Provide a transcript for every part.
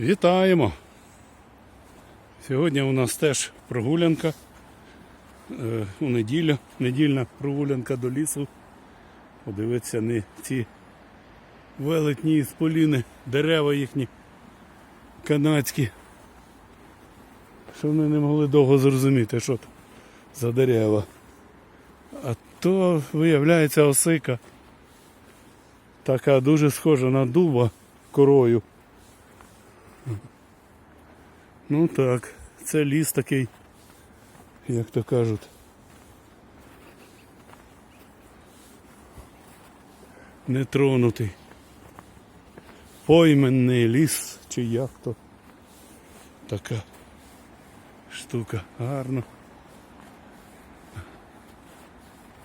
Вітаємо! Сьогодні у нас теж прогулянка. Е, У неділю, недільна прогулянка до лісу. Подивитися не ці велетні з поліни, дерева їхні канадські. Що вони не могли довго зрозуміти, що це за дерева. А то виявляється осика. Така дуже схожа на дуба корою. Ну так, це ліс такий, як то кажуть. Нетронутий. Пойменний ліс, чи як то. Така штука. Гарно.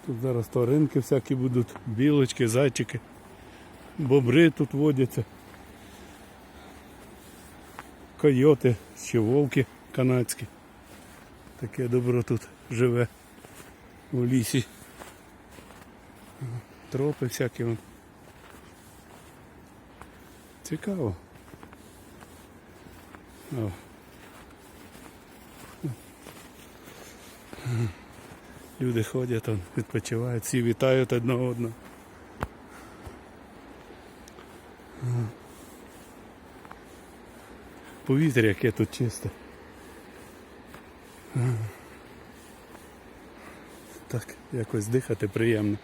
Тут зараз тваринки всякі будуть, білочки, зайчики, бобри тут водяться. Койоти чи вовки канадські. Таке добро тут живе у лісі. Тропи всякі. вон. Цікаво. О. Люди ходять, відпочивають, всі вітають одне одного. Повітря яке тут чисте. Так, якось дихати приємно.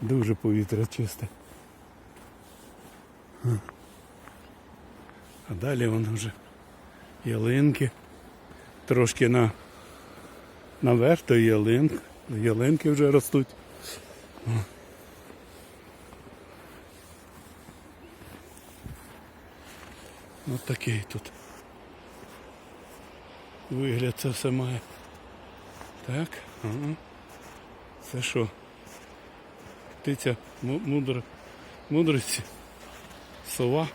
Дуже повітря чисте. А далі воно вже ялинки. Трошки на наверх то ялинки. Вже ростуть. Ось такий тут. Вигляд це все має. Так, ага. Це що? Птиця му- мудр... мудрості. Сова.